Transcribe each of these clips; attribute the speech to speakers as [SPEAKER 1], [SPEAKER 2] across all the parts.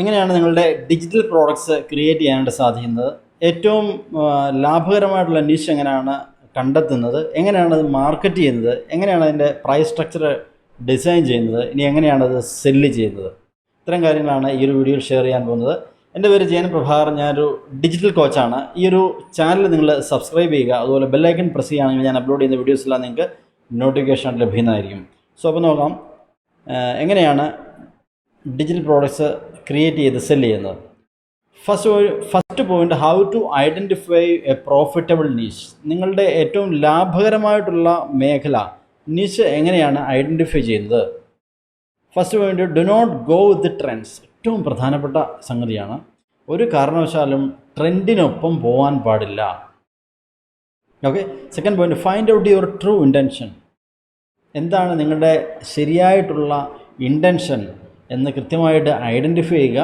[SPEAKER 1] എങ്ങനെയാണ് നിങ്ങളുടെ digital products create ചെയ്യാനായിട്ട് സാധിക്കുന്നത്? ഏറ്റവും ലാഭകരമായിട്ടുള്ള നിഷ് എങ്ങനെയാണ് കണ്ടെത്തുന്നത്? എങ്ങനെയാണ് അത് മാർക്കറ്റ് ചെയ്യുന്നത്? എങ്ങനെയാണ് അതിന്റെ പ്രൈസ് സ്ട്രക്ചർ ഡിസൈൻ ചെയ്യുന്നത്? ഇനി എങ്ങനെയാണ് അത് സെല്ല് ചെയ്യുന്നത്? ഇത്തരം കാര്യങ്ങളാണ് ഈ ഒരു വീഡിയോയിൽ ഷെയർ ചെയ്യാൻ പോകുന്നത്. എന്റെ പേര് ജയൻ പ്രഭാകർ. ഞാനൊരു ഡിജിറ്റൽ കോച്ചാണ് ഈ ഒരു ചാനൽ നിങ്ങൾ സബ്സ്ക്രൈബ് ചെയ്യുക. അതുപോലെ ബെല്ലൈക്കൺ പ്രസ് ചെയ്യുകയാണെങ്കിൽ ഞാൻ അപ്ലോഡ് ചെയ്യുന്ന വീഡിയോസെല്ലാം നിങ്ങൾക്ക് നോട്ടിഫിക്കേഷൻ ലഭ്യമായിരിക്കും സോ അപ്പോൾ നോക്കാം. എങ്ങനെയാണ് ഡിജിറ്റൽ പ്രോഡക്ട്സ് ക്രിയേറ്റ് ചെയ്ത് സെല്ല് ചെയ്യുന്നത്. First first point how to identify a profitable niche നിങ്ങളുടെ ഏറ്റവും ലാഭകരമായിട്ടുള്ള മേഖല നീഷ് എങ്ങനെയാണ് ഐഡന്റിഫൈ ചെയ്യുന്നത്? First point do not go with trends ഏറ്റവും പ്രധാനപ്പെട്ട സംഗതിയാണ്. ഒരു കാരണവശാലും ട്രെൻഡിനൊപ്പം പോകാൻ പാടില്ല. Okay second point find out your true intention എന്താണ് നിങ്ങളുടെ ശരിയായിട്ടുള്ള ഇന്റൻഷൻ എന്ന് കൃത്യമായിട്ട് ഐഡന്റിഫൈ ചെയ്യുക.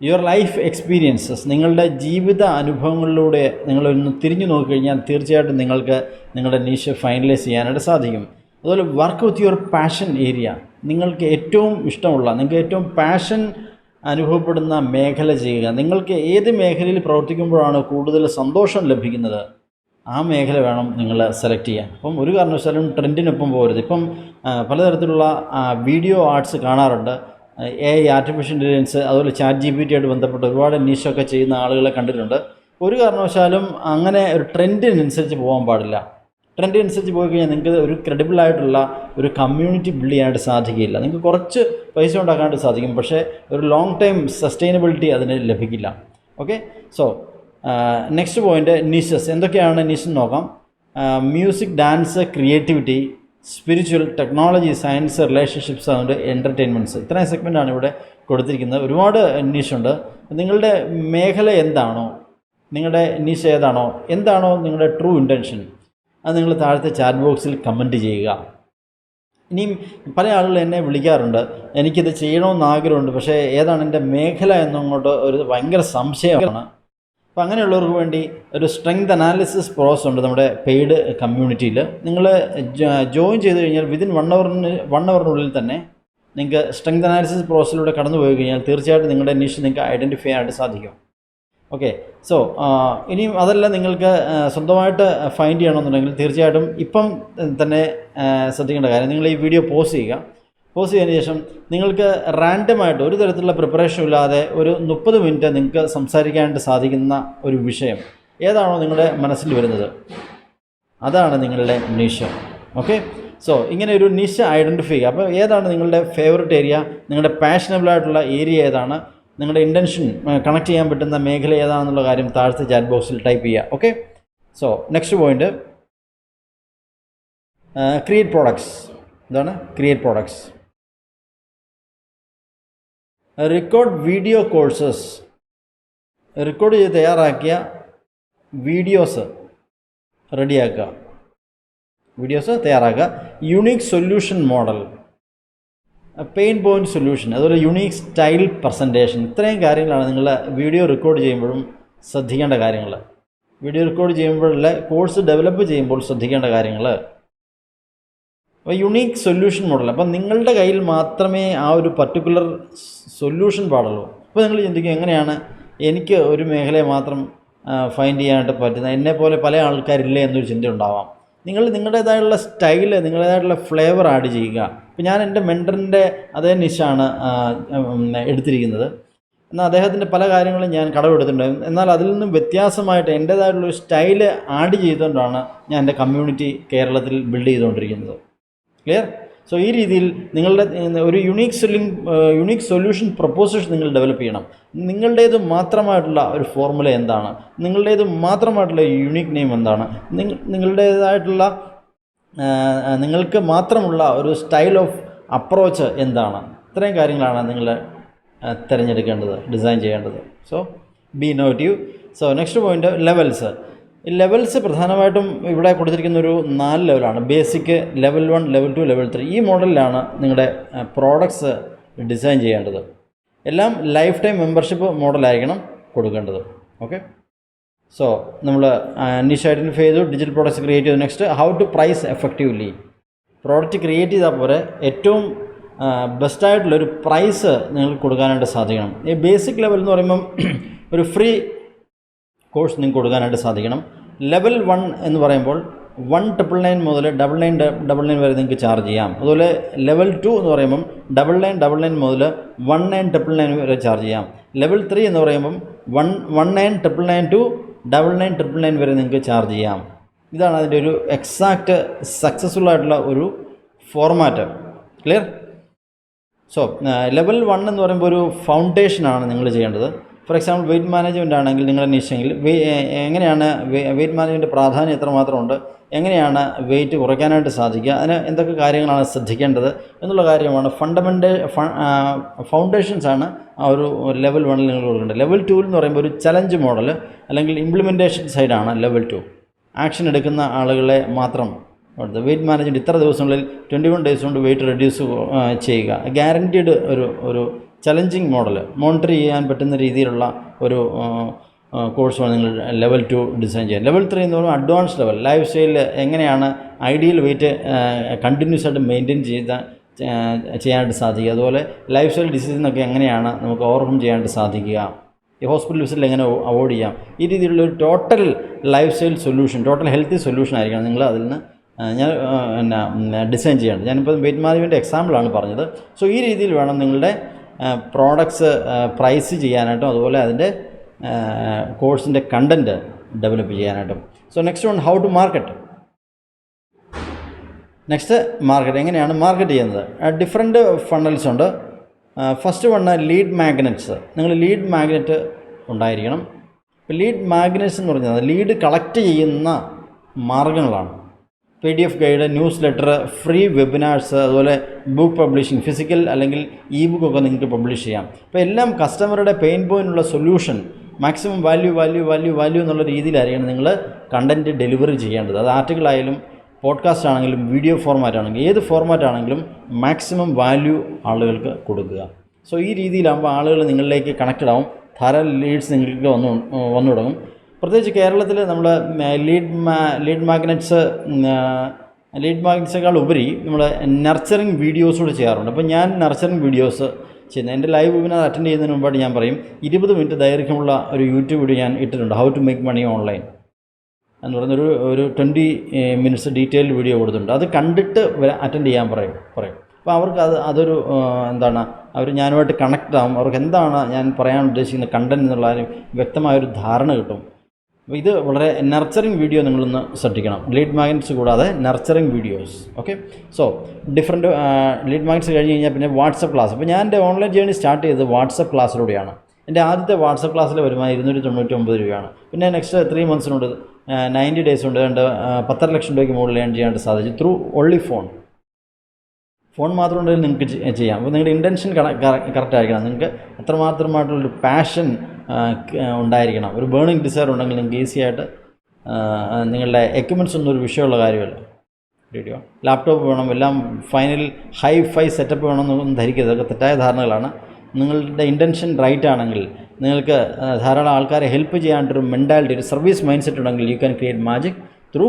[SPEAKER 1] യുവർ ലൈഫ് എക്സ്പീരിയൻസസ് നിങ്ങളുടെ ജീവിത അനുഭവങ്ങളിലൂടെ നിങ്ങളൊന്ന് തിരിഞ്ഞു നോക്കിക്കഴിഞ്ഞാൽ തീർച്ചയായിട്ടും നിങ്ങൾക്ക് നിങ്ങളുടെ നീഷ് ഫൈനലൈസ് ചെയ്യാനായിട്ട് സാധിക്കും. അതുപോലെ work with your passion area നിങ്ങൾക്ക് ഏറ്റവും ഇഷ്ടമുള്ള നിങ്ങൾക്ക് ഏറ്റവും പാഷൻ അനുഭവപ്പെടുന്ന മേഖല ചെയ്യുക. നിങ്ങൾക്ക് ഏത് മേഖലയിൽ പ്രവർത്തിക്കുമ്പോഴാണ് കൂടുതൽ സന്തോഷം ലഭിക്കുന്നത്? ആ മേഖല വേണം നിങ്ങൾ സെലക്ട് ചെയ്യാൻ. അപ്പം ഒരു കാരണവശാലും ട്രെൻഡിനൊപ്പം പോകരുത്. ഇപ്പം പലതരത്തിലുള്ള വീഡിയോ ആർട്സ് കാണാറുണ്ട്. എ ഐ ആർട്ടിഫിഷ്യൽ ഇന്റലിജൻസ് അതുപോലെ ചാറ്റ് ജി പി ടി ആയിട്ട് ബന്ധപ്പെട്ട് ഒരുപാട് നിഷൊക്കെ ചെയ്യുന്ന ആളുകളെ കണ്ടിട്ടുണ്ട്. ഒരു കാരണവശാലും അങ്ങനെ ഒരു ട്രെൻഡിനനുസരിച്ച് പോകാൻ പാടില്ല. ട്രെൻഡിനനുസരിച്ച് പോയി കഴിഞ്ഞാൽ നിങ്ങൾക്ക് ഒരു ക്രെഡിബിൾ ആയിട്ടുള്ള ഒരു കമ്മ്യൂണിറ്റി ബിൽഡ് ചെയ്യാനായിട്ട് സാധിക്കില്ല. നിങ്ങൾക്ക് കുറച്ച് പൈസ ഉണ്ടാക്കാനായിട്ട് സാധിക്കും. പക്ഷേ ഒരു ലോങ് ടൈം സസ്റ്റൈനബിലിറ്റി അതിന് ലഭിക്കില്ല. Okay so next point niches എന്തൊക്കെയാണ് നിഷ് നോക്കാം. Music dance creativity spiritual technology science relationships അതുകൊണ്ട് എന്റർടൈൻമെന്റ്സ് ഇത്രയും സെഗ്മെന്റാണ് ഇവിടെ കൊടുത്തിരിക്കുന്നത്. ഒരുപാട് നിഷുണ്ട് നിങ്ങളുടെ മേഖല എന്താണോ? നിങ്ങളുടെ നിഷ് ഏതാണോ? എന്താണോ നിങ്ങളുടെ ട്രൂ ഇന്റൻഷൻ അത് നിങ്ങൾ താഴത്തെ ചാറ്റ് ബോക്സിൽ കമന്റ് ചെയ്യുക. ഇനിയും പല ആളുകൾ എന്നെ വിളിക്കാറുണ്ട്. എനിക്കിത് ചെയ്യണമെന്ന് ആഗ്രഹമുണ്ട്. പക്ഷേ ഏതാണ് എന്റെ മേഖല എന്നങ്ങോട്ട് ഒരു ഭയങ്കര സംശയമാണ്. അപ്പോൾ അങ്ങനെയുള്ളവർക്ക് വേണ്ടി ഒരു സ്ട്രെങ്ത് അനാലിസിസ് പ്രോസസ് ഉണ്ട് നമ്മുടെ പെയ്ഡ് കമ്മ്യൂണിറ്റിയിൽ നിങ്ങൾ ജോയിൻ ചെയ്ത് കഴിഞ്ഞാൽ വിതിൻ വൺ അവറിന് വൺ അവറിനുള്ളിൽ തന്നെ നിങ്ങൾക്ക് സ്ട്രെങ്ത് അനാലിസിസ് പ്രോസസ്സിലൂടെ കടന്നു പോയി കഴിഞ്ഞാൽ തീർച്ചയായിട്ടും നിങ്ങളുടെ നിഷ് നിങ്ങൾക്ക് ഐഡന്റിഫൈ ചെയ്യാനായിട്ട് സാധിക്കും. ഓക്കെ സോ ഇനിയും അതല്ല നിങ്ങൾക്ക് സ്വന്തമായിട്ട് ഫൈൻഡ് ചെയ്യണമെന്നുണ്ടെങ്കിൽ തീർച്ചയായിട്ടും ഇപ്പം തന്നെ ശ്രദ്ധിക്കേണ്ട കാര്യം നിങ്ങൾ ഈ വീഡിയോ പോസ്റ്റ് ചെയ്യുക. പോസ്റ്റ് ചെയ്തതിന് ശേഷം നിങ്ങൾക്ക് റാൻഡമായിട്ട് ഒരു തരത്തിലുള്ള പ്രിപ്പറേഷൻ ഇല്ലാതെ ഒരു മുപ്പത് മിനിറ്റ് നിങ്ങൾക്ക് സംസാരിക്കാനായിട്ട് സാധിക്കുന്ന ഒരു വിഷയം ഏതാണോ നിങ്ങളുടെ മനസ്സിൽ വരുന്നത്? അതാണ് നിങ്ങളുടെ നിഷ ഓക്കെ സോ ഇങ്ങനെ ഒരു നിഷ ഐഡന്റിഫൈ ചെയ്യുക. അപ്പോൾ ഏതാണ് നിങ്ങളുടെ ഫേവററ്റ് ഏരിയ നിങ്ങളുടെ പാഷനബിളായിട്ടുള്ള ഏരിയ ഏതാണ്? നിങ്ങളുടെ ഇന്റൻഷൻ കണക്ട് ചെയ്യാൻ പറ്റുന്ന മേഖല ഏതാണെന്നുള്ള കാര്യം താഴത്തെ ചാറ്റ് ബോക്സിൽ ടൈപ്പ് ചെയ്യുക. Okay so next point create products എന്താണ് create products record video courses record ചെയ്ത് തയ്യാറാക്കിയ വീഡിയോസ് റെഡിയാക്കുക. വീഡിയോസ് തയ്യാറാക്കുക. Unique solution model pain point solution അതുപോലെ യുണീക്ക് സ്റ്റൈൽ പ്രസന്റേഷൻ ഇത്രയും കാര്യങ്ങളാണ് നിങ്ങൾ വീഡിയോ റെക്കോർഡ് ചെയ്യുമ്പോഴും ശ്രദ്ധിക്കേണ്ട കാര്യങ്ങൾ. വീഡിയോ റെക്കോർഡ് ചെയ്യുമ്പോഴുള്ള കോഴ്സ് ഡെവലപ്പ് ചെയ്യുമ്പോൾ ശ്രദ്ധിക്കേണ്ട കാര്യങ്ങൾ. അപ്പോൾ യുണീക്ക് സൊല്യൂഷൻ മോഡൽ അപ്പം നിങ്ങളുടെ കയ്യിൽ മാത്രമേ ആ ഒരു പർട്ടിക്കുലർ സൊല്യൂഷൻ പാടുള്ളൂ. അപ്പോൾ നിങ്ങൾ ചിന്തിക്കും എങ്ങനെയാണ് എനിക്ക് ഒരു മേഖലയെ മാത്രം ഫൈൻഡ് ചെയ്യാനായിട്ട് പറ്റുന്നത്? എന്നെപ്പോലെ പല ആൾക്കാരില്ലേ എന്നൊരു ചിന്ത ഉണ്ടാവാം. നിങ്ങൾ നിങ്ങളുടേതായുള്ള സ്റ്റൈൽ നിങ്ങളുടേതായിട്ടുള്ള ഫ്ലേവർ ആഡ് ചെയ്യുക. ഇപ്പോൾ ഞാൻ എന്റെ മെന്ററിന്റെ അതേ നിഷാണ് എടുത്തിരിക്കുന്നത്. എന്നാൽ അദ്ദേഹത്തിന്റെ പല കാര്യങ്ങളും ഞാൻ കടമെടുത്തിട്ടുണ്ട് എന്നാൽ അതിൽ നിന്നും വ്യത്യാസമായിട്ട് എന്റേതായിട്ടുള്ളൊരു സ്റ്റൈൽ ആഡ് ചെയ്തുകൊണ്ടാണ് ഞാൻ എന്റെ കമ്മ്യൂണിറ്റി കേരളത്തിൽ ബിൽഡ് ചെയ്തുകൊണ്ടിരിക്കുന്നത്. ക്ലിയർ സോ ഈ രീതിയിൽ നിങ്ങളുടെ ഒരു യുണീക്ക് സൊല്യൂ യുണീക്ക് സൊല്യൂഷൻ പ്രപ്പോസേഷൻ നിങ്ങൾ ഡെവലപ്പ് ചെയ്യണം. നിങ്ങളുടേത് മാത്രമായിട്ടുള്ള ഒരു ഫോർമുല എന്താണ്? നിങ്ങളുടേത് മാത്രമായിട്ടുള്ള യുണീക്ക് നെയിം എന്താണ്? നിങ്ങൾ നിങ്ങളുടേതായിട്ടുള്ള നിങ്ങൾക്ക് മാത്രമുള്ള ഒരു സ്റ്റൈൽ ഓഫ് അപ്രോച്ച് എന്താണ്? ഇത്രയും കാര്യങ്ങളാണ് നിങ്ങൾ തിരഞ്ഞെടുക്കേണ്ടത് ഡിസൈൻ ചെയ്യേണ്ടത്. So be native so next point levels levels പ്രധാനമായിട്ടും ഇവിടെ കൊടുത്തിരിക്കുന്ന ഒരു നാല് ലെവലാണ് basic level one level two level three ഈ മോഡലിലാണ് നിങ്ങളുടെ പ്രോഡക്ട്സ് ഡിസൈൻ ചെയ്യേണ്ടത്. എല്ലാം ലൈഫ് ടൈം മെമ്പർഷിപ്പ് മോഡലായിരിക്കണം കൊടുക്കേണ്ടത് ഓക്കെ സോ നമ്മൾ നിഷ് ഐഡന്റിഫൈ ചെയ്തു ഡിജിറ്റൽ പ്രോഡക്ട്സ് ക്രിയേറ്റ് ചെയ്തു. Next how to price effectively product create ചെയ്താൽ പോലെ ഏറ്റവും ബെസ്റ്റായിട്ടുള്ളൊരു പ്രൈസ് നിങ്ങൾക്ക് കൊടുക്കാനായിട്ട് സാധിക്കണം. ഈ ബേസിക് ലെവൽ എന്ന് പറയുമ്പം ഒരു ഫ്രീ കോഴ്സ് നിങ്ങൾക്ക് കൊടുക്കാനായിട്ട് സാധിക്കണം. ലെവൽ വൺ എന്ന് പറയുമ്പോൾ വൺ ട്രിപ്പിൾ നയൻ മുതൽ ഡബിൾ നയൻ ഡബിൾ നയൻ വരെ നിങ്ങൾക്ക് ചാർജ് ചെയ്യാം. അതുപോലെ ലെവൽ ടു എന്ന് പറയുമ്പം ഡബിൾ നയൻ ഡബിൾ നയൻ മുതൽ വൺ നയൻ ട്രിപ്പിൾ നയൻ വരെ ചാർജ് ചെയ്യാം. ലെവൽ ത്രീ എന്ന് പറയുമ്പം one one nine triple nine two double nine triple nine വരെ നിങ്ങൾക്ക് ചാർജ് ചെയ്യാം. ഇതാണ് അതിന്റെ ഒരു എക്സാക്റ്റ് സക്സസ്ഫുൾ ആയിട്ടുള്ള ഒരു format. Clear? So level one എന്ന് പറയുമ്പോൾ ഒരു ഫൗണ്ടേഷനാണ് നിങ്ങൾ ചെയ്യേണ്ടത്. ഫോർ എക്സാമ്പിൾ വെയിറ്റ് മാനേജ്മെന്റ് ആണെങ്കിൽ നിങ്ങൾ അന്വേഷിച്ചെങ്കിൽ എങ്ങനെയാണ് വെയിറ്റ് മാനേജ്മെന്റ് പ്രാധാന്യം എത്രമാത്രമുണ്ട്? എങ്ങനെയാണ് വെയിറ്റ് കുറയ്ക്കാനായിട്ട് സാധിക്കുക? അതിന് എന്തൊക്കെ കാര്യങ്ങളാണ് ശ്രദ്ധിക്കേണ്ടത് എന്നുള്ള കാര്യമാണ് ഫണ്ടമെന്റ് ഫൗണ്ടേഷൻസ് ആണ് ആ ഒരു ലെവൽ വണ്ണിൽ നിങ്ങൾ കൊടുക്കേണ്ടത്. ലെവൽ ടൂവിൽ എന്ന് പറയുമ്പോൾ ഒരു ചലഞ്ച് മോഡൽ അല്ലെങ്കിൽ ഇംപ്ലിമെന്റേഷൻ സൈഡാണ് ലെവൽ ടു ആക്ഷൻ എടുക്കുന്ന ആളുകളെ മാത്രം വെയിറ്റ് മാനേജ്മെന്റ് ഇത്ര ദിവസങ്ങളിൽ ട്വന്റി വൺ ഡേയ്സ് കൊണ്ട് വെയിറ്റ് റെഡ്യൂസ് ചെയ്യുക. ഗ്യാരന്റീഡ് ഒരു ഒരു ചലഞ്ചിങ് മോഡൽ മോണിറ്റർ ചെയ്യാൻ പറ്റുന്ന രീതിയിലുള്ള ഒരു കോഴ്സാണ് നിങ്ങൾ ലെവൽ ടു ഡിസൈൻ ചെയ്യുക. ലെവൽ ത്രീ എന്ന് പറയുമ്പോൾ അഡ്വാൻസ് ലെവൽ ലൈഫ് സ്റ്റൈലിൽ എങ്ങനെയാണ് ഐഡിയൽ വെയിറ്റ് കണ്ടിന്യൂസ് ആയിട്ട് മെയിന്റെയിൻ ചെയ്ത ചെയ്യാനായിട്ട് സാധിക്കുക. അതുപോലെ ലൈഫ് സ്റ്റൈൽ ഡിസീസിനൊക്കെ എങ്ങനെയാണ് നമുക്ക് ഓവർകം ചെയ്യാനായിട്ട് സാധിക്കുക. ഈ ഹോസ്പിറ്റൽ വിസിറ്റിൽ എങ്ങനെ അവോയ്ഡ് ചെയ്യാം. ഈ രീതിയിലുള്ള ഒരു total lifestyle solution total healthy solution ആയിരിക്കണം നിങ്ങൾ അതിൽ നിന്ന് ഞാൻ പിന്നെ ഡിസൈൻ ചെയ്യേണ്ടത്. ഞാനിപ്പോൾ വെയിറ്റ് മാനേജ്മെന്റ് എക്സാമ്പിളാണ് പറഞ്ഞത്. സോ ഈ രീതിയിൽ വേണം നിങ്ങളുടെ പ്രോഡക്ട്സ് പ്രൈസ് ചെയ്യാനായിട്ടും അതുപോലെ അതിന്റെ കോഴ്സിന്റെ കണ്ടന്റ് ഡെവലപ്പ് ചെയ്യാനായിട്ടും. So next one how to market next market എങ്ങനെയാണ് മാർക്കറ്റ് ചെയ്യുന്നത്? ഡിഫറെന്റ് ഫണ്ടൽസ് ഉണ്ട്. ഫസ്റ്റ് വണ് ലീഡ് മാഗ്നറ്റ്സ് നിങ്ങൾ ലീഡ് മാഗ്നറ്റ് ഉണ്ടായിരിക്കണം. ഇപ്പോൾ ലീഡ് മാഗ്നറ്റ്സ് എന്ന് പറഞ്ഞാൽ ലീഡ് കളക്ട് ചെയ്യുന്ന മാർഗങ്ങളാണ് P D F guide newsletter free webinars അതുപോലെ ബുക്ക് പബ്ലിഷിംഗ് ഫിസിക്കൽ അല്ലെങ്കിൽ ഇ ബുക്കൊക്കെ നിങ്ങൾക്ക് പബ്ലിഷ് ചെയ്യാം. അപ്പോൾ എല്ലാം കസ്റ്റമറുടെ pain പോയിന്റുള്ള solution maximum value value value value എന്നുള്ള രീതിയിലായിരിക്കണം നിങ്ങൾ കണ്ടന്റ് ഡെലിവറി ചെയ്യേണ്ടത്. അത് ആർട്ടിക്കിൾ ആയാലും പോഡ്കാസ്റ്റ് ആണെങ്കിലും വീഡിയോ ഫോർമാറ്റ് ആണെങ്കിലും ഏത് ഫോർമാറ്റ് ആണെങ്കിലും മാക്സിമം വാല്യൂ ആളുകൾക്ക് കൊടുക്കുക. സോ ഈ രീതിയിലാകുമ്പോൾ ആളുകൾ നിങ്ങളിലേക്ക് കണക്റ്റഡ് ആവും. ധാരാളം ലീഡ്സ് നിങ്ങൾക്ക് വന്നു വന്നു തുടങ്ങും. പ്രത്യേകിച്ച് കേരളത്തിൽ നമ്മൾ ലീഡ് ലീഡ് മാഗ്നറ്റ്സ് ലീഡ് മാഗ്നറ്റ്സിനേക്കാൾ ഉപരി നമ്മൾ നർച്ചറിങ് വീഡിയോസ് കൂടെ ചെയ്യാറുണ്ട്. അപ്പോൾ ഞാൻ നർച്ചറിങ് വീഡിയോസ് ചെയ്യുന്നത്. എന്റെ ലൈവ് വെബിനാർ അറ്റൻഡ് ചെയ്യുന്നതിന് മുമ്പായിട്ട് ഞാൻ പറയും ഇരുപത് മിനിറ്റ് ദൈർഘ്യമുള്ള ഒരു യൂട്യൂബ് വീഡിയോ ഞാൻ ഇട്ടിട്ടുണ്ട്. How to make money online എന്ന് പറയുന്നൊരു ഒരു ട്വന്റി മിനിറ്റ്സ് ഡീറ്റെയിൽഡ് വീഡിയോ കൊടുത്തിട്ടുണ്ട്. അത് കണ്ടിട്ട് അറ്റൻഡ് ചെയ്യാൻ പറയും പറയും. അപ്പോൾ അവർക്ക് അത് അതൊരു എന്താണ് അവർ ഞാനുമായിട്ട് കണക്റ്റ് ആകും അവർക്ക് എന്താണ് ഞാൻ പറയാൻ ഉദ്ദേശിക്കുന്ന കണ്ടന്റ് എന്നുള്ള വ്യക്തമായൊരു ധാരണ കിട്ടും. അപ്പോൾ ഇത് വളരെ നർച്ചറിങ് വീഡിയോ നിങ്ങളൊന്ന് ശ്രദ്ധിക്കണം. ലീഡ് മാഗ്നറ്റ്സ് കൂടാതെ nurturing videos okay so different lead magnets കഴിഞ്ഞ് കഴിഞ്ഞാൽ പിന്നെ വാട്സപ്പ് ക്ലാസ് അപ്പോൾ ഞാൻ എന്റെ ഓൺലൈൻ ജേണി സ്റ്റാർട്ട് ചെയ്തത് വാട്സപ്പ് ക്ലാസ്സിലൂടെയാണ് എന്റെ ആദ്യത്തെ വാട്സപ്പ് ക്ലാസ്സിലെ വരുമാനം ഇരുന്നൂറ്റി തൊണ്ണൂറ്റി ഒമ്പത് രൂപയാണ് പിന്നെ നെക്സ്റ്റ് ത്രീ മന്ത്സിനുണ്ട് നയന്റി ഡേയ്സ് ഉണ്ട് രണ്ട് പത്തര ലക്ഷം രൂപയ്ക്ക് മുകളിൽ ഏൺ ചെയ്യാനായിട്ട് സാധിച്ചു ത്രൂ ഓൺലി ഫോൺ ഫോൺ മാത്രം ഉണ്ടെങ്കിൽ നിങ്ങൾക്ക് ചെയ്യാം. അപ്പോൾ നിങ്ങളുടെ ഇന്റൻഷൻ കറക്റ്റ് ആയിരിക്കണം. നിങ്ങൾക്ക് എത്രമാത്രമായിട്ടുള്ളൊരു പാഷൻ ഉണ്ടായിരിക്കണം. ഒരു ബേണിംഗ് ഡിസയർ ഉണ്ടെങ്കിൽ നിങ്ങൾക്ക് ഈസി ആയിട്ട് നിങ്ങളുടെ എക്യുപ്മെന്റ്സ് ഒന്നും ഒരു വിഷയമുള്ള കാര്യമല്ല. റേഡിയോ. ലാപ്ടോപ്പ് വേണം എല്ലാം ഫൈനൽ ഹൈ ഫൈ സെറ്റപ്പ് വേണമെന്നൊന്നും ധരിക്കരുത്. അതൊക്കെ തെറ്റായ ധാരണകളാണ്. നിങ്ങളുടെ ഇന്റൻഷൻ റൈറ്റ് ആണെങ്കിൽ നിങ്ങൾക്ക് ധാരാളം ആൾക്കാരെ ഹെൽപ്പ് ചെയ്യാണ്ടൊരു മെന്റാലിറ്റി ഒരു സർവീസ് മൈൻഡ് സെറ്റ് ഉണ്ടെങ്കിൽ you can create magic through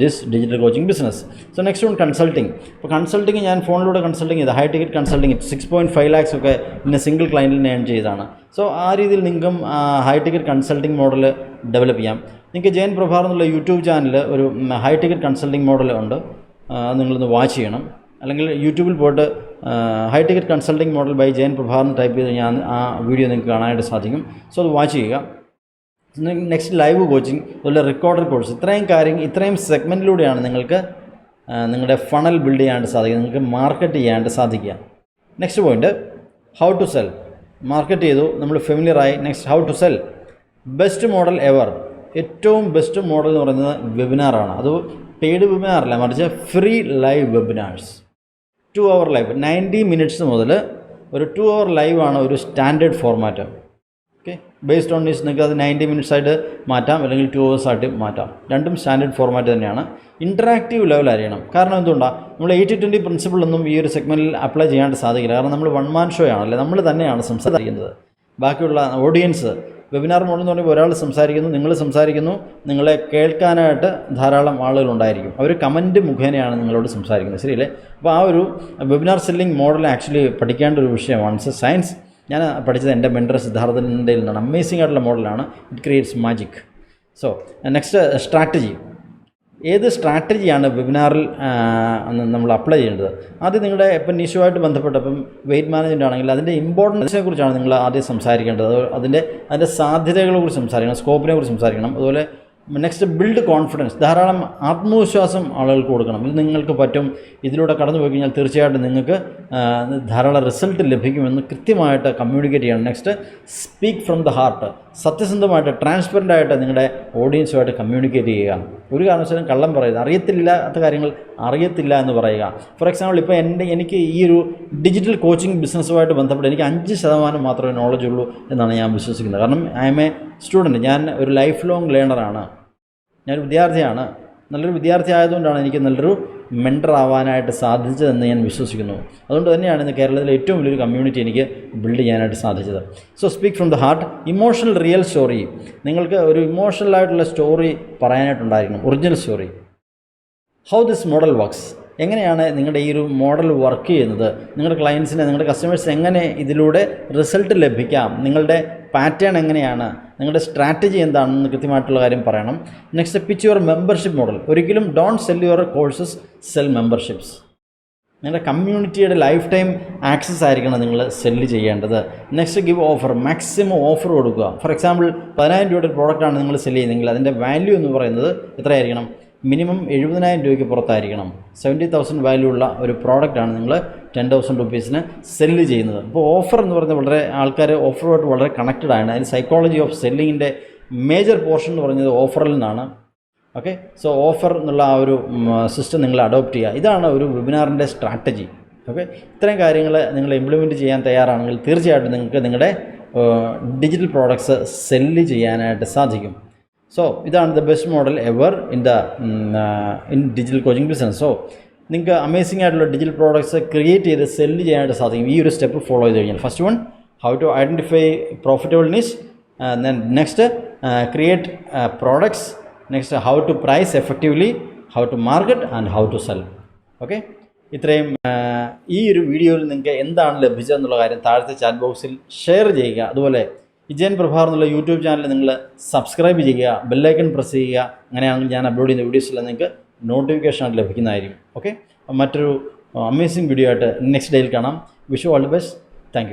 [SPEAKER 1] this digital coaching business so next one consulting ഇപ്പോൾ കൺസൾട്ടിങ് ഞാൻ ഫോണിലൂടെ കൺസൾട്ടിങ് ചെയ്ത്. High ticket consulting six point five lakhs ഒക്കെ ഇന്ന സിംഗിൾ ക്ലയന്റിന് ഏൺ ചെയ്താണ് സോ ആ രീതിയിൽ നിങ്ങൾക്കും high ticket consulting model develop ചെയ്യാം. നിങ്ങൾക്ക് ജയൻ പ്രഭാർ എന്നുള്ള യൂട്യൂബ് ചാനൽ ഒരു ഹൈ ടിക്കറ്റ് കൺസൾട്ടിങ് മോഡൽ ഉണ്ട്. അത് നിങ്ങളൊന്ന് വാച്ച് ചെയ്യണം. അല്ലെങ്കിൽ യൂട്യൂബിൽ പോയിട്ട് high ticket consulting model by Jayan Prabhar എന്ന് ടൈപ്പ് ചെയ്ത് ഞാൻ ആ വീഡിയോ നിങ്ങൾക്ക് കാണാനായിട്ട് സാധിക്കും. സോ അത് വാച്ച് ചെയ്യുക. നെക്സ്റ്റ് ലൈവ് കോച്ചിങ് അതുപോലെ റെക്കോർഡർ കോഴ്സ് ഇത്രയും കാര്യം ഇത്രയും സെഗ്മെന്റിലൂടെയാണ് നിങ്ങൾക്ക് നിങ്ങളുടെ ഫണൽ ബിൽഡ് ചെയ്യാണ്ട് സാധിക്കുക. നിങ്ങൾക്ക് മാർക്കറ്റ് ചെയ്യാണ്ട് സാധിക്കുക. Next point how to sell market ചെയ്തു നമ്മൾ ഫെമിലിയറായി next how to sell best model ever ഏറ്റവും ബെസ്റ്റ് മോഡൽ എന്ന് പറയുന്നത് വെബിനാറാണ് അത് പെയ്ഡ് വെബിനാറല്ല മറിച്ച് free live webinars two hour live ninety minutes മുതൽ ഒരു ടു അവർ ലൈവ് ആണ് ഒരു standard format okay based on means നിങ്ങൾക്ക് അത് നയന്റി മിനിറ്റ്സ് ആയിട്ട് മാറ്റാം അല്ലെങ്കിൽ ടു അവേഴ്സ് ആയിട്ട് മാറ്റാം. രണ്ടും സ്റ്റാൻഡേർഡ് ഫോർമാറ്റ് തന്നെയാണ്. ഇന്ററാക്റ്റീവ് ലെവൽ അറിയണം. കാരണം എന്തുകൊണ്ടാണ് നമ്മൾ എയ്റ്റി ട്വന്റി പ്രിൻസിപ്പിളൊന്നും ഈ ഒരു സെഗ്മെന്റിൽ അപ്ലൈ ചെയ്യാണ്ട് സാധിക്കില്ല. കാരണം നമ്മൾ വൺ മാൻ ഷോ ആണല്ലേ? നമ്മൾ തന്നെയാണ് സംസാരിക്കുന്നത്. ബാക്കിയുള്ള ഓഡിയൻസ് വെബിനാർ മോഡൽ എന്ന് പറയുമ്പോൾ ഒരാൾ സംസാരിക്കുന്നു നിങ്ങൾ സംസാരിക്കുന്നു നിങ്ങളെ കേൾക്കാനായിട്ട് ധാരാളം ആളുകൾ ഉണ്ടായിരിക്കും. അവർ കമന്റ് മുഖേനയാണ് നിങ്ങളോട് സംസാരിക്കുന്നത്. ശരിയല്ലേ? അപ്പോൾ ആ ഒരു വെബിനാർ സെല്ലിംഗ് മോഡൽ ആക്ച്വലി പഠിക്കേണ്ട ഒരു വിഷയമാണ് സയൻസ് ഞാൻ പഠിച്ചത് എന്റെ മെൻഡർ സിദ്ധാർത്ഥന്റെ നിന്നാണ് അമേസിംഗ് ആയിട്ടുള്ള മോഡലാണ്. It creates magic so next strategy ഏത് സ്ട്രാറ്റജിയാണ് വെബിനാറിൽ നമ്മൾ അപ്ലൈ ചെയ്യേണ്ടത്? ആദ്യം നിങ്ങളുടെ ഇപ്പം നിഷുവായിട്ട് ബന്ധപ്പെട്ട ഇപ്പം വെയിറ്റ് മാനേജ്മെന്റ് ആണെങ്കിൽ അതിന്റെ ഇമ്പോർട്ടൻസിനെ കുറിച്ചാണ് നിങ്ങൾ ആദ്യം സംസാരിക്കേണ്ടത്. അതിന്റെ അതിന്റെ സാധ്യതകളെ കുറിച്ച് സംസാരിക്കണം സ്കോപ്പിനെ കുറിച്ച് സംസാരിക്കണം. അതുപോലെ നെക്സ്റ്റ് ബിൽഡ് കോൺഫിഡൻസ് ധാരാളം ആത്മവിശ്വാസം ആളുകൾക്ക് കൊടുക്കണം. ഇത് നിങ്ങൾക്ക് പറ്റും. ഇതിലൂടെ കടന്നു പോയി കഴിഞ്ഞാൽ തീർച്ചയായിട്ടും നിങ്ങൾക്ക് ധാരാളം റിസൾട്ട് ലഭിക്കുമെന്ന് കൃത്യമായിട്ട് കമ്മ്യൂണിക്കേറ്റ് ചെയ്യണം. Next speak from the heart സത്യസന്ധമായിട്ട് ട്രാൻസ്പെറന്റ് ആയിട്ട് നിങ്ങളുടെ ഓഡിയൻസുമായിട്ട് കമ്മ്യൂണിക്കേറ്റ് ചെയ്യുക. ഒരു കാരണവശാലും കള്ളം പറയുന്നത് അറിയത്തില്ലാത്ത കാര്യങ്ങൾ അറിയത്തില്ല എന്ന് പറയുക. ഫോർ എക്സാമ്പിൾ ഇപ്പോൾ എന്റെ എനിക്ക് ഈ ഒരു ഡിജിറ്റൽ കോച്ചിങ് ബിസിനസ്സുമായിട്ട് ബന്ധപ്പെട്ട് എനിക്ക് അഞ്ച് ശതമാനം മാത്രമേ നോളജ് ഉള്ളൂ എന്നാണ് ഞാൻ വിശ്വസിക്കുന്നത്. കാരണം ഐ എം എ സ്റ്റുഡന്റ് ഞാൻ ഒരു ലൈഫ് ലോങ് ലേണറാണ് ഞാനൊരു വിദ്യാർത്ഥിയാണ്. നല്ലൊരു വിദ്യാർത്ഥി ആയതുകൊണ്ടാണ് എനിക്ക് നല്ലൊരു മെൻഡർ ആവാനായിട്ട് സാധിച്ചതെന്ന് ഞാൻ വിശ്വസിക്കുന്നു. അതുകൊണ്ട് തന്നെയാണ് ഇന്ന് കേരളത്തിലെ ഏറ്റവും വലിയൊരു കമ്മ്യൂണിറ്റി എനിക്ക് ബിൽഡ് ചെയ്യാനായിട്ട് സാധിച്ചത്. So speak from the heart emotional real story നിങ്ങൾക്ക് ഒരു ഇമോഷണലായിട്ടുള്ള story പറയാനായിട്ടുണ്ടായിരിക്കണം. Original story how this model works എങ്ങനെയാണ് നിങ്ങളുടെ ഈ ഒരു മോഡൽ വർക്ക് ചെയ്യുന്നത്? നിങ്ങളുടെ ക്ലയൻസിനെ നിങ്ങളുടെ കസ്റ്റമേഴ്സ് എങ്ങനെ ഇതിലൂടെ റിസൾട്ട് ലഭിക്കാം? നിങ്ങളുടെ പാറ്റേൺ എങ്ങനെയാണ്? നിങ്ങളുടെ സ്ട്രാറ്റജി എന്താണെന്ന് കൃത്യമായിട്ടുള്ള കാര്യം പറയണം. Next pitch your membership model ഒരിക്കലും don't sell your courses sell memberships നിങ്ങളുടെ കമ്മ്യൂണിറ്റിയുടെ ലൈഫ് ടൈം ആക്സസ് ആയിരിക്കണം നിങ്ങൾ സെല്ല് ചെയ്യേണ്ടത്. Next give offer maximum offer കൊടുക്കുക. ഫോർ എക്സാമ്പിൾ പതിനായിരം രൂപയുടെ പ്രോഡക്റ്റാണ് നിങ്ങൾ സെല്ല് ചെയ്യുന്നതെങ്കിൽ അതിന്റെ വാല്യൂ എന്ന് പറയുന്നത് എത്രയായിരിക്കണം? മിനിമം എഴുപതിനായിരം രൂപയ്ക്ക് പുറത്തായിരിക്കണം. സെവന്റി തൗസൻഡ് വാല്യൂ ഉള്ള ഒരു പ്രോഡക്റ്റാണ് നിങ്ങൾ ടെൻ തൗസൻഡ് റുപ്പീസിന് സെല്ല് ചെയ്യുന്നത്. അപ്പോൾ ഓഫർ എന്ന് പറയുന്നത് വളരെ ആൾക്കാർ ഓഫറുമായിട്ട് വളരെ കണക്റ്റഡ് ആണ്. അതിന് സൈക്കോളജി ഓഫ് സെല്ലിങ്ങിന്റെ മേജർ പോർഷൻ എന്ന് പറയുന്നത് ഓഫറിൽ നിന്നാണ്. ഓക്കെ സോ ഓഫർ എന്നുള്ള ആ ഒരു സിസ്റ്റം നിങ്ങൾ അഡോപ്റ്റ് ചെയ്യുക. ഇതാണ് ഒരു വെബിനാറിന്റെ സ്ട്രാറ്റജി ഓക്കെ ഇത്രയും കാര്യങ്ങൾ നിങ്ങൾ ഇംപ്ലിമെന്റ് ചെയ്യാൻ തയ്യാറാണെങ്കിൽ തീർച്ചയായിട്ടും നിങ്ങൾക്ക് നിങ്ങളുടെ ഡിജിറ്റൽ പ്രോഡക്ട്സ് സെല്ല് ചെയ്യാനായിട്ട് സാധിക്കും. സോ ഇതാണ് the best model ever in the in digital coaching business so നിങ്ങൾക്ക് അമേസിംഗ് ആയിട്ടുള്ള ഡിജിറ്റൽ പ്രോഡക്ട്സ് ക്രിയേറ്റ് ചെയ്ത് സെല്ല് ചെയ്യാനായിട്ട് സാധിക്കും. ഈ ഒരു സ്റ്റെപ്പ് ഫോളോ ചെയ്ത് കഴിഞ്ഞാൽ. First one how to identify profitable niche next create products next how to price effectively how to market and how to sell okay ഇത്രയും ഈ ഒരു വീഡിയോയിൽ നിങ്ങൾക്ക് എന്താണ് ലഭിച്ചതെന്നുള്ള കാര്യം താഴത്തെ ചാറ്റ് ബോക്സിൽ ഷെയർ ചെയ്യുക. അതുപോലെ വിജയൻ പ്രഭാർ എന്നുള്ള യൂട്യൂബ് ചാനൽ നിങ്ങൾ സബ്സ്ക്രൈബ് ചെയ്യുക ബെല്ലൈക്കൺ പ്രസ് ചെയ്യുക അങ്ങനെയാണെങ്കിൽ ഞാൻ അപ്ലോഡ് ചെയ്യുന്ന വീഡിയോസിൽ നിങ്ങൾക്ക് നോട്ടിഫിക്കേഷൻ ലഭിക്കുന്നതായിരിക്കും. ഓക്കെ മറ്റൊരു അമേസിംഗ് വീഡിയോ ആയിട്ട് നെക്സ്റ്റ് ഡേയിൽ കാണാം. Wish you all the best thank